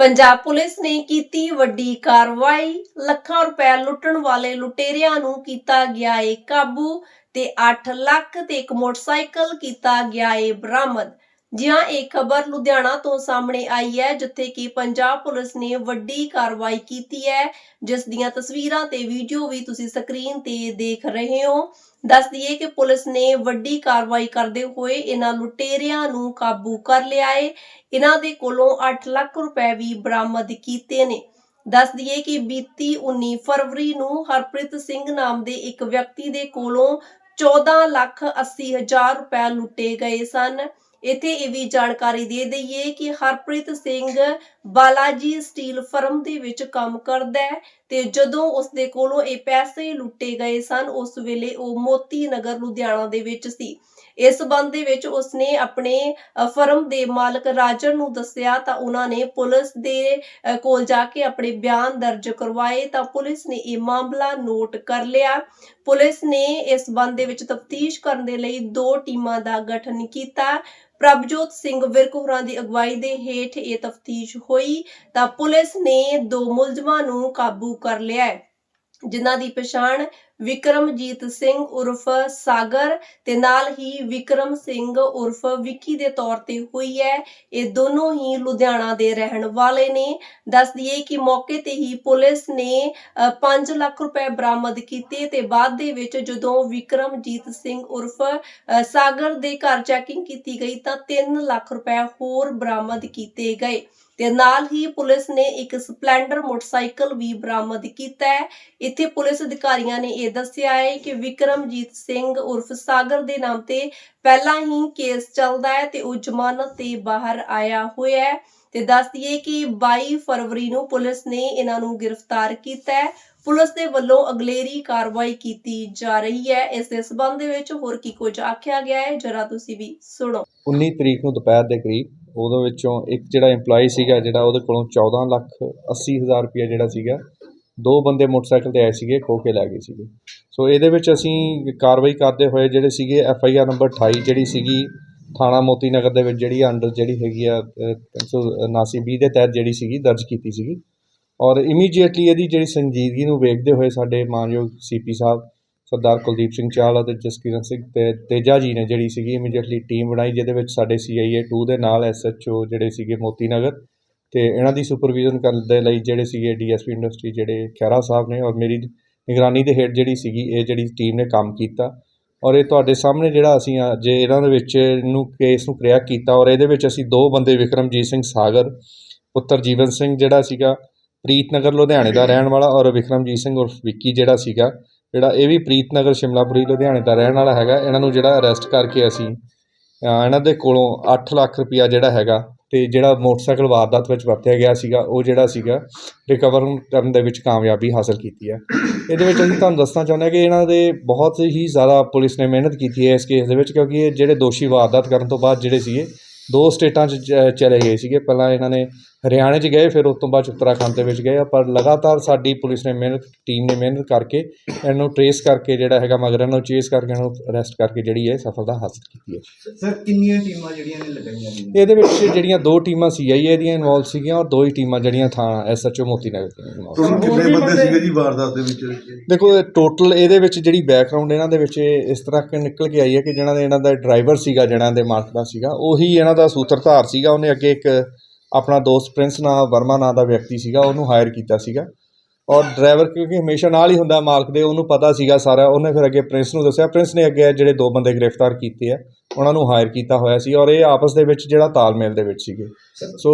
Punjab police ਨੇ ਕੀਤੀ ਵੱਡੀ ਕਾਰਵਾਈ। ਲੱਖਾਂ ਰੁਪਏ ਲੁੱਟਣ ਵਾਲੇ ਲੁਟੇਰਿਆਂ ਨੂੰ ਕੀਤਾ ਗਿਆ ਏ ਕਾਬੂ ਤੇ 8 ਲੱਖ ਤੇ ਇੱਕ ਮੋਟਰਸਾਈਕਲ ਕੀਤਾ ਗਿਆ ਏ ਬਰਾਮਦ। ਜਿਹਾਂ ਇਹ ਖਬਰ ਲੁਧਿਆਣਾ ਤੋਂ ਸਾਹਮਣੇ ਆਈ ਹੈ, ਜਿੱਥੇ ਕਿ ਪੰਜਾਬ ਪੁਲਿਸ ਨੇ ਵੱਡੀ ਕਾਰਵਾਈ ਕੀਤੀ ਹੈ। ਜਿਸ ਦੀਆਂ ਤਸਵੀਰਾਂ ਤੇ ਵੀਡੀਓ ਵੀ ਤੁਸੀਂ ਸਕਰੀਨ ਤੇ ਦੇਖ ਰਹੇ ਹੋ। ਦੱਸ ਦਈਏ ਕਿ ਪੁਲਿਸ ਨੇ ਵੱਡੀ ਕਾਰਵਾਈ ਕਰਦੇ ਹੋਏ ਇਹਨਾਂ ਲੁਟੇਰਿਆਂ ਨੂੰ ਕਾਬੂ ਕਰ ਲਿਆ ਏ। ਇਹਨਾਂ ਦੇ ਕੋਲੋਂ 8 ਲੱਖ ਰੁਪਏ ਵੀ ਬਰਾਮਦ ਕੀਤੇ ਨੇ। ਦੱਸ ਦਈਏ ਕਿ ਬੀਤੀ 19 ਫਰਵਰੀ ਨੂੰ ਹਰਪ੍ਰੀਤ ਸਿੰਘ ਨਾਮ ਦੇ ਇੱਕ ਵਿਅਕਤੀ ਦੇ ਕੋਲੋਂ 14 ਲੱਖ 80 ਹਜ਼ਾਰ ਰੁਪਏ ਲੁੱਟੇ ਗਏ ਸਨ। ਇੱਥੇ ਇਹ ਵੀ ਜਾਣਕਾਰੀ ਦੇ ਦਈਏ ਕਿ ਹਰਪ੍ਰੀਤ ਸਿੰਘ ਬਾਲਾਜੀ ਸਟੀਲ ਫਰਮ ਦੇ ਵਿੱਚ ਕੰਮ ਕਰਦਾ ਹੈ। ਤੇ ਜਦੋਂ ਉਸ ਦੇ ਕੋਲੋਂ ਇਹ ਪੈਸੇ ਲੁੱਟੇ ਗਏ ਸਨ, ਉਸ ਵੇਲੇ ਉਹ ਮੋਤੀ ਨਗਰ ਲੁਧਿਆਣਾ ਦੇ ਵਿੱਚ ਸੀ। ਇਸ ਸੰਬੰਧ ਦੇ ਵਿੱਚ ਉਸਨੇ ਆਪਣੇ ਫਰਮ ਦੇ ਮਾਲਕ ਰਾਜਨ ਨੂੰ ਦੱਸਿਆ ਤਾਂ ਉਹਨਾਂ ਨੇ ਪੁਲਿਸ ਦੇ ਕੋਲ ਜਾ ਕੇ ਆਪਣੇ ਬਿਆਨ ਦਰਜ ਕਰਵਾਏ ਤਾਂ ਪੁਲਿਸ ਨੇ ਇਹ ਮਾਮਲਾ ਨੋਟ ਕਰ ਲਿਆ। ਪੁਲਿਸ ਨੇ ਇਸ ਸੰਬੰਧ ਦੇ ਵਿੱਚ ਤਫਤੀਸ਼ ਕਰਨ ਦੇ ਲਈ ਦੋ ਟੀਮਾਂ ਦਾ ਗਠਨ ਕੀਤਾ। ਪ੍ਰਭਜੋਤ ਸਿੰਘ ਵਿਰਕ ਹੋਰਾਂ ਦੀ ਅਗਵਾਈ ਦੇ ਹੇਠ ਇਹ ਤਫਤੀਸ਼ ਹੋਈ ਤਾਂ ਪੁਲਿਸ ਨੇ ਦੋ ਮੁਲਜ਼ਮਾਂ ਨੂੰ ਕਾਬੂ ਕਰ ਲਿਆ ਹੈ। ਜਿਨ੍ਹਾਂ ਦੀ ਪਛਾਣ ਵਿਕਰਮਜੀਤ ਸਿੰਘ ਉਰਫ ਸਾਗਰ ਤੇ ਨਾਲ ਹੀ ਵਿਕਰਮ ਸਿੰਘ ਉਰਫ ਵਿੱਕੀ ਦੇ ਤੌਰ ਤੇ ਹੋਈ ਹੈ। ਇਹ ਦੋਨੋਂ ਹੀ ਲੁਧਿਆਣਾ ਦੇ ਰਹਿਣ ਵਾਲੇ ਨੇ। ਦੱਸ ਦਈਏ ਕਿ ਮੌਕੇ ਤੇ ਹੀ ਪੁਲਿਸ ਨੇ 5 ਲੱਖ ਰੁਪਏ ਬਰਾਮਦ ਕੀਤੇ ਤੇ ਬਾਅਦ ਦੇ ਵਿੱਚ ਜਦੋਂ ਵਿਕਰਮਜੀਤ ਸਿੰਘ ਉਰਫ ਸਾਗਰ ਦੇ ਘਰ ਚੈਕਿੰਗ ਕੀਤੀ ਗਈ ਤਾਂ 3 ਲੱਖ ਰੁਪਏ ਹੋਰ ਬਰਾਮਦ ਕੀਤੇ ਗਏ। ਤੇ ਨਾਲ ਹੀ ਪੁਲਿਸ ਨੇ ਇੱਕ ਸਪਲੈਂਡਰ ਮੋਟਰਸਾਈਕਲ ਵੀ ਬਰਾਮਦ ਕੀਤਾ ਹੈ। ਇੱਥੇ ਪੁਲਿਸ ਅਧਿਕਾਰੀਆਂ ਨੇ ਇਹ ਦੱਸਿਆ ਹੈ ਕਿ ਵਿਕਰਮਜੀਤ ਸਿੰਘ ਉਰਫ ਸਾਗਰ ਦੇ ਨਾਮ ਤੇ ਪਹਿਲਾਂ ਹੀ ਕੇਸ ਚੱਲਦਾ ਹੈ ਤੇ ਉਹ ਜ਼ਮਾਨਤ ਤੇ ਬਾਹਰ ਆਇਆ ਹੋਇਆ ਹੈ। ਤੇ ਦੱਸ ਦਈਏ ਕਿ 22 ਫਰਵਰੀ ਨੂੰ ਪੁਲਿਸ ਨੇ ਇਹਨਾਂ ਨੂੰ ਗ੍ਰਿਫਤਾਰ ਕੀਤਾ ਹੈ। ਪੁਲਿਸ ਦੇ ਵੱਲੋਂ ਅਗਲੇਰੀ ਕਾਰਵਾਈ ਕੀਤੀ ਜਾ ਰਹੀ ਹੈ। ਇਸ ਦੇ ਸਬੰਧ ਵਿੱਚ ਹੋਰ ਕੀ ਕੁਝ ਆਖਿਆ ਗਿਆ ਹੈ, ਜਰਾ ਤੁਸੀਂ ਵੀ ਸੁਣੋ। 19 ਤਰੀਕ ਨੂੰ ਦੁਪਹਿਰ ਦੇ ਕਰੀਬ ਉਹਦੇ ਵਿੱਚੋਂ ਇੱਕ ਜਿਹੜਾ EMPLOYE ਸੀਗਾ ਜਿਹੜਾ ਉਹਦੇ ਕੋਲੋਂ 14 ਲੱਖ 80 ਹਜ਼ਾਰ ਰੁਪਇਆ ਜਿਹੜਾ ਸੀਗਾ, ਦੋ ਬੰਦੇ ਮੋਟਰਸਾਈਕਲ ਤੇ ਆਏ ਸੀਗੇ, ਖੋ ਕੇ ਲੈ ਗਏ ਸੀਗੇ। ਸੋ ਇਹਦੇ ਵਿੱਚ ਅਸੀਂ ਕਾਰਵਾਈ ਕਰਦੇ ਹੋਏ ਜਿਹੜੇ ਸੀਗੇ ਐਫ ਆਈ ਆਰ ਨੰਬਰ 28 ਜਿਹੜੀ ਸੀਗੀ, ਥਾਣਾ ਮੋਤੀ ਨਗਰ ਦੇ ਵਿੱਚ ਜਿਹੜੀ ਅੰਡਰ ਜਿਹੜੀ ਹੈਗੀ ਆ 379 ਬੀ ਦੇ ਤਹਿਤ ਜਿਹੜੀ ਸੀਗੀ, ਦਰਜ ਕੀਤੀ ਸੀਗੀ। ਔਰ ਇਮੀਡੀਏਟਲੀ ਇਹਦੀ ਜਿਹੜੀ ਸੰਜੀਦਗੀ ਨੂੰ ਵੇਖਦੇ ਹੋਏ ਸਾਡੇ ਮਾਨਯੋਗ ਸੀਪੀ ਸਾਹਿਬ ਸਰਦਾਰ ਕੁਲਦੀਪ ਸਿੰਘ ਚਾਹਲ ਅਤੇ ਜਸਕਿਰਨ ਸਿੰਘ ਤੇ ਤੇਜਾ ਜੀ ਨੇ ਜਿਹੜੀ ਸੀਗੀ ਇਮੀਡੀਏਟਲੀ ਟੀਮ ਬਣਾਈ, ਜਿਹਦੇ ਵਿੱਚ ਸਾਡੇ ਸੀਆਈਏ 2 ਦੇ ਨਾਲ ਐਸਐਚਓ ਜਿਹੜੇ ਸੀਗੇ ਮੋਤੀ ਨਗਰ ਤੇ ਇਹਨਾਂ ਦੀ ਸੁਪਰਵਿਜ਼ਨ ਕਰਨ ਦੇ ਲਈ ਜਿਹੜੇ ਸੀਗੇ ਡੀਐਸਪੀ ਇੰਡਸਟਰੀ ਜਿਹੜੇ ਖਹਿਰਾ ਸਾਹਿਬ ਨੇ ਔਰ ਮੇਰੀ ਨਿਗਰਾਨੀ ਦੇ ਹੇਠ ਜਿਹੜੀ ਸੀਗੀ ਇਹ ਜਿਹੜੀ ਟੀਮ ਨੇ ਕੰਮ ਕੀਤਾ ਔਰ ਇਹ ਤੁਹਾਡੇ ਸਾਹਮਣੇ ਜਿਹੜਾ ਅਸੀਂ ਅੱਜ ਇਹਨਾਂ ਦੇ ਵਿੱਚ ਇਹਨੂੰ ਕੇਸ ਨੂੰ ਕ੍ਰਿਆ ਕੀਤਾ ਔਰ ਇਹਦੇ ਵਿੱਚ ਅਸੀਂ ਦੋ ਬੰਦੇ, ਵਿਕਰਮਜੀਤ ਸਿੰਘ ਸਾਗਰ, ਪੁੱਤਰ ਜੀਵਨ ਸਿੰਘ ਜਿਹੜਾ ਸੀਗਾ, ਪ੍ਰੀਤਨਗਰ, ਲੁਧਿਆਣੇ ਦਾ ਰਹਿਣ ਵਾਲਾ ਔਰ ਵਿਕਰਮਜੀਤ ਸਿੰਘ ਉਰਫ ਵਿੱਕੀ ਜਿਹੜਾ ਸੀਗਾ ਜਿਹੜਾ ਇਹ ਵੀ ਪ੍ਰੀਤਨਗਰ ਸ਼ਿਮਲਾਪੁਰੀ, ਲੁਧਿਆਣੇ ਦਾ ਰਹਿਣ ਵਾਲਾ ਹੈਗਾ, ਇਹਨਾਂ ਨੂੰ ਜਿਹੜਾ ਅਰੈਸਟ ਕਰਕੇ ਅਸੀਂ ਇਹਨਾਂ ਦੇ ਕੋਲੋਂ 8 ਲੱਖ ਰੁਪਇਆ ਜਿਹੜਾ ਹੈਗਾ ਤੇ ਜਿਹੜਾ ਮੋਟਰਸਾਈਕਲ ਵਾਰਦਾਤ ਵਿੱਚ ਵਰਤਿਆ ਗਿਆ ਸੀਗਾ, ਉਹ ਜਿਹੜਾ ਸੀਗਾ ਰਿਕਵਰ ਕਰਨ ਦੇ ਵਿੱਚ ਕਾਮਯਾਬੀ ਹਾਸਲ ਕੀਤੀ ਹੈ। ਇਹਦੇ ਵਿੱਚ ਅਸੀਂ ਤੁਹਾਨੂੰ ਦੱਸਣਾ ਚਾਹੁੰਦੇ ਹਾਂ ਕਿ ਇਹਨਾਂ ਦੇ ਬਹੁਤ ਹੀ ਜ਼ਿਆਦਾ ਪੁਲਿਸ ਨੇ ਮਿਹਨਤ ਕੀਤੀ ਹੈ ਇਸ ਕੇਸ ਦੇ ਵਿੱਚ, ਕਿਉਂਕਿ ਇਹ ਜਿਹੜੇ ਦੋਸ਼ੀ ਵਾਰਦਾਤ ਕਰਨ ਤੋਂ ਬਾਅਦ ਜਿਹੜੇ ਸੀਗੇ, ਦੋ ਸਟੇਟਾਂ 'ਚ ਚ- ਚਲੇ ਗਏ ਸੀਗੇ। ਪਹਿਲਾਂ ਇਹਨਾਂ ਨੇ ਹਰਿਆਣੇ 'ਚ ਗਏ ਫਿਰ ਉਸ ਤੋਂ ਬਾਅਦ 'ਚ ਉੱਤਰਾਖੰਡ ਦੇ ਵਿੱਚ ਗਏ ਆ, ਪਰ ਲਗਾਤਾਰ ਸਾਡੀ ਪੁਲਿਸ ਨੇ ਮਿਹਨਤ ਟੀਮ ਨੇ ਮਿਹਨਤ ਕਰਕੇ ਇਹਨੂੰ ਟਰੇਸ ਕਰਕੇ ਜਿਹੜਾ ਹੈਗਾ ਮਗਰ ਇਹਨੂੰ ਚੇਸ ਕਰਕੇ ਇਹਨੂੰ ਅਰੈਸਟ ਕਰਕੇ ਜਿਹੜੀ ਹੈ ਸਫਲਤਾ ਹਾਸਲ ਕੀਤੀ ਹੈ। ਸਰ ਕਿੰਨੀਆਂ ਟੀਮਾਂ ਜਿਹੜੀਆਂ ਨੇ ਲਗਾਈਆਂ ਗਈਆਂ? ਇਹਦੇ ਵਿੱਚ ਜਿਹੜੀਆਂ ਦੋ ਟੀਮਾਂ ਸੀਆਈਏ ਦੀਆਂ ਇਨਵੋਲਵ ਸੀਗੀਆਂ ਔਰ ਦੋ ਹੀ ਟੀਮਾਂ ਜਿਹੜੀਆਂ ਥਾਂ ਐਸਐਚਓ ਮੋਤੀ ਨਗਰ ਦੀਆਂ ਕਿੰਨੇ ਬੰਦੇ ਸੀਗੇ ਜੀ ਵਾਰਦਾਤ ਦੇ ਵਿੱਚ? ਦੇਖੋ ਟੋਟਲ ਇਹਦੇ ਵਿੱਚ ਜਿਹੜੀ ਬੈਕਗ੍ਰਾਉਂਡ ਇਹਨਾਂ ਦੇ ਵਿੱਚ ਇਸ ਤਰ੍ਹਾਂ ਕਿ ਨਿਕਲ ਕੇ ਆਈ ਹੈ ਕਿ ਜਿਹੜਾ ਦੇ ਇਹਨਾਂ ਦਾ ਡਰਾਈਵਰ ਸੀਗਾ ਜਿਹੜਾ ਦੇ ਮਾਲਕ ਦਾ ਸੀਗਾ ਉਹੀ ਇਹਨਾਂ ਦਾ ਸੂਤਰਧਾਰ ਸੀਗਾ। ਉਹਨੇ ਅੱਗੇ ਇੱਕ ਆਪਣਾ ਦੋਸਤ ਪ੍ਰਿੰਸ ਨਾਂ, ਵਰਮਾ ਨਾਂ ਦਾ ਵਿਅਕਤੀ ਸੀਗਾ, ਉਹਨੂੰ ਹਾਇਰ ਕੀਤਾ ਸੀਗਾ। ਔਰ ਡਰਾਈਵਰ ਕਿਉਂਕਿ ਹਮੇਸ਼ਾ ਨਾਲ ਹੀ ਹੁੰਦਾ ਮਾਲਕ ਦੇ, ਉਹਨੂੰ ਪਤਾ ਸੀਗਾ ਸਾਰਾ। ਉਹਨੇ ਫਿਰ ਅੱਗੇ ਪ੍ਰਿੰਸ ਨੂੰ ਦੱਸਿਆ। ਪ੍ਰਿੰਸ ਨੇ ਅੱਗੇ ਜਿਹੜੇ ਦੋ ਬੰਦੇ ਗ੍ਰਿਫਤਾਰ ਕੀਤੇ ਆ ਉਹਨਾਂ ਨੂੰ ਹਾਇਰ ਕੀਤਾ ਹੋਇਆ ਸੀ ਔਰ ਇਹ ਆਪਸ ਦੇ ਵਿੱਚ ਜਿਹੜਾ ਤਾਲਮੇਲ ਦੇ ਵਿੱਚ ਸੀਗੇ। ਸੋ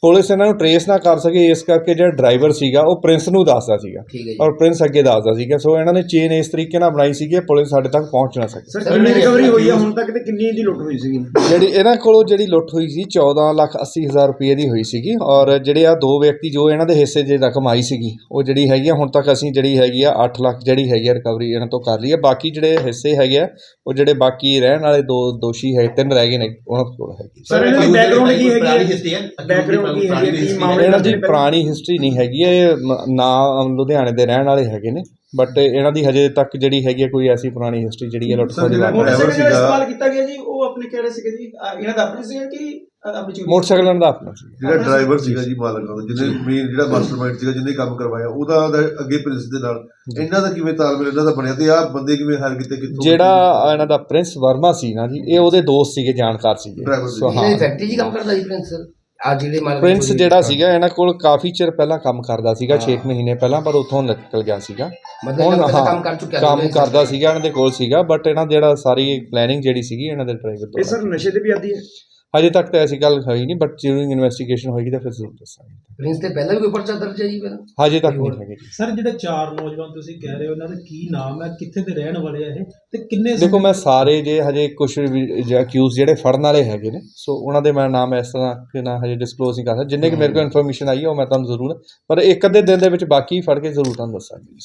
ਪੁਲਿਸ ਇਹਨਾਂ ਨੂੰ ਟਰੇਸ ਨਾ ਕਰ ਸਕੇ ਇਸ ਕਰਕੇ ਜਿਹੜਾ ਡਰਾਈਵਰ ਸੀਗਾ ਉਹ ਪ੍ਰਿੰਸ ਨੂੰ ਦੱਸਦਾ ਸੀਗਾ। ਔਰ ਪ੍ਰਿੰਸ ਅੱਗੇ ਦੱਸਦਾ ਸੀਗਾ। ਸੋ ਇਹਨਾਂ ਨੇ ਚੇਨ ਇਸ ਤਰੀਕੇ ਨਾਲ ਬਣਾਈ ਸੀ ਕਿ ਪੁਲਿਸ ਸਾਡੇ ਤੱਕ ਪਹੁੰਚ ਨਾ ਸਕੇ। ਸਰ ਕਿੰਨੀ ਰਿਕਵਰੀ ਹੋਈ ਹੈ ਹੁਣ ਤੱਕ ਤੇ ਕਿੰਨੀ ਦੀ ਲੁੱਟ ਹੋਈ ਸੀਗੀ? ਜਿਹੜੀ ਇਹਨਾਂ ਕੋਲੋਂ ਜਿਹੜੀ ਲੁੱਟ ਹੋਈ ਸੀ 14 ਲੱਖ 80 ਹਜ਼ਾਰ ਰੁਪਏ ਦੀ ਹੋਈ ਸੀਗੀ। ਔਰ ਜਿਹੜੇ ਆ ਦੋ ਵਿਅਕਤੀ ਜੋ ਇਹਨਾਂ ਦੇ ਹਿੱਸੇ ਦੀ ਰਕਮ ਆਈ ਸੀਗੀ ਉਹ ਜਿਹੜੀ ਹੈਗੀ ਆ ਹੁਣ ਤੱਕ ਅਸੀਂ ਜਿਹੜੀ ਹੈਗੀ ਆ 8 ਲੱਖ ਜਿਹੜੀ ਹੈਗੀ ਆ ਰਿਕਵਰੀ ਇਹਨਾਂ ਤੋਂ ਕਰ ਲਈ ਹੈ ਬਾਕੀ ਜਿਹੜੇ ਹਿੱਸੇ ਹੈਗੇ ਆ ਉਹ ਜਿਹੜੇ ਬਾਕੀ ਰਹਿਣ ਵਾਲੇ ਦੋ ਦੋਸ਼ੀ ਹੈ ਤਿੰਨ ਰਹਿ ਗਏ ਨੇ ਉਹਨਾਂ ਕੋਲ ਹੈਗੀ। ਸਰ ਇਹਨਾਂ ਦੀ ਬੈਕਗ੍ਰਾਉਂਡ ਕੀ ਹੈਗੀ ਹੈ? ਬੈਕਗ੍ਰਾਉਂਡ ਕੀ ਹੈਗੀ ਹੈ? ਕੀ ਮਾਮਲੇ ਇਹਨਾਂ ਦੀ ਪੁਰਾਣੀ ਹਿਸਟਰੀ ਨਹੀਂ ਹੈਗੀ ਇਹ ਨਾ ਲੁਧਿਆਣੇ ਦੇ ਰਹਿਣ ਵਾਲੇ ਹੈਗੇ ਨੇ। ਬਟ ਇਹਨਾਂ ਦੀ ਹਜੇ ਤੱਕ ਜਿਹੜੀ ਹੈਗੀ ਆ ਕੋਈ ਐਸੀ ਪੁਰਾਣੀ ਹਿਸਟਰੀ ਜਿਹੜੀ ਹੈ ਲੁੱਟ ਖੋਹ ਦੀ ਸੀਗਾ- ਇਸਤੇਮਾਲ ਕੀਤਾ ਗਿਆ ਜੀ ਉਹ ਆਪਣੇ ਕਹਿ ਰਹੇ ਸੀਗੇ ਜੀ? ਇਹਨਾਂ ਦਾ ਆਪਣੀ ਸੀਗਾ ਕਿ ਅਹ ਆਪਣੀ ਚੋਰੀ? ਮੋਟਰਸਾਈਕਲ ਦਾ ਆਪਣਾ ਸੀ ਜਿਹੜਾ ਡਰਾਈਵਰ ਸੀਗਾ ਜੀ। ਮਾਲਕ ਦਾ ਜਿਹਨੇ ਮੇਨ ਜਿਹੜਾ ਮਾਸਟਰਮਾਈਂਡ ਸੀਗਾ ਜਿਹਨੇ ਕੰਮ ਕਰਵਾਇਆ ਉਹਦਾ ਅੱਗੇ ਪ੍ਰਿੰਸ ਦੇ ਨਾਲ। ਇਹਨਾਂ ਦਾ ਕਿਵੇਂ ਤਾਲਮੇਲ ਇਹਨਾਂ ਦਾ ਬਣਿਆ ਤੇ ਆਹ ਬੰਦੇ ਕਿਵੇਂ ਹਰ ਕਿਤੇ ਕਿੱਥੋਂ ਜਿਹੜਾ ਇਹਨਾਂ ਦਾ ਪ੍ਰਿੰਸ ਵਰਮਾ ਸੀ ਨਾ ਜੀ ਇਹ ਉਹਦੇ ਦੋਸਤ ਸੀਗੇ ਜਾਣਕਾਰ ਸੀਗੇ। ਸੋ। ਹਾਂ। ਇਹ ਫੈਕਟਰੀ 'ਚ ਕੰਮ ਕਰਦਾ ਸੀ ਪ੍ਰਿੰਸ ਆ ਜਿਹੜੇ ਮਾਲਕ ਪ੍ਰਿੰਸ ਜਿਹੜਾ ਸੀਗਾ ਇਹਨਾਂ ਕੋਲ ਕਾਫੀ ਚਿਰ ਪਹਿਲਾਂ ਕੰਮ ਕਰਦਾ ਸੀਗਾ 6 ਮਹੀਨੇ ਪਹਿਲਾਂ ਪਰ ਉੱਥੋਂ ਨਿਕਲ ਗਿਆ ਸੀਗਾ। ਮਤਲਬ ਹੁਣ ਹਾਂ, ਕੰਮ ਕਰ ਚੁੱਕਿਆ ਕੰਮ ਸੀ। ਕਰਦਾ ਸੀਗਾ ਇਹਨਾਂ ਦੇ ਕੋਲ ਸੀਗਾ ਬਟ ਇਹਨਾਂ ਜਿਹੜਾ ਸਾਰੀ ਪਲੈਨਿੰਗ ਜਿਹੜੀ ਸੀਗੀ ਇਹਨਾਂ ਦੇ ਡਰਾਈਵਰ ਇਹ ਤੋਂ ਸਰ ਨਸ਼ੇ ਦੇ ਵੀ ਆਦੀ ਹੈ? ਹਜੇ ਤੱਕ ਤਾਂ ਐਸੀ ਗੱਲ ਹੋਈ ਨਹੀਂ ਬਟ ਜਦੋਂ ਇਨਵੈਸਟੀਗੇਸ਼ਨ ਹੋਏਗੀ ਤਾਂ ਫਿਰ ਜ਼ਰੂਰ ਦੱਸਾਂਗੇ। ਪ੍ਰਿੰਸ ਤੇ ਪਹਿਲਾਂ ਵੀ ਕੋਈ ਪਰਚਾ ਦਰਜ ਹੈ ਜੀ ਪਹਿਲਾਂ ਹਜੇ ਤੱਕ ਨਹੀਂ ਹੈਗੇ ਜੀ। ਸਰ ਜਿਹੜੇ ਚਾਰ ਨੌਜਵਾਨ ਤੁਸੀਂ ਕਹਿ ਰਹੇ ਹੋ ਇਹਨਾਂ ਦਾ ਕੀ ਨਾਮ ਹੈ ਕਿੱਥੇ ਦੇ ਰਹਿਣ ਵਾਲੇ ਆ ਇਹ ਤੇ ਕਿੰਨੇ ਦੇਖੋ ਮੈਂ ਸਾਰੇ ਜੇ ਹਜੇ ਕੁਝ ਅਕਿਊਜ਼ ਜਿਹੜੇ ਫੜਨ ਵਾਲੇ ਹੈਗੇ ਨੇ ਸੋ ਉਹਨਾਂ ਦੇ ਮੈਂ ਨਾਮ ਇਸ ਤਰ੍ਹਾਂ ਕਿ ਨਾ ਹਜੇ ਡਿਸਕਲੋਜ਼ ਨਹੀਂ ਕਰ ਸਕਦਾ। ਜਿੰਨੇ ਕਿ ਮੇਰੇ ਕੋਲ ਇਨਫੋਰਮੇਸ਼ਨ ਆਈ ਹੈ ਉਹ ਮੈਂ ਤੁਹਾਨੂੰ ਜ਼ਰੂਰ ਪਰ ਇੱਕ ਅੱਧੇ ਦਿਨ ਦੇ ਵਿੱਚ ਬਾਕੀ ਫੜ ਕੇ ਜ਼ਰੂਰ ਤੁਹਾਨੂੰ ਦੱਸਾਂਗੇ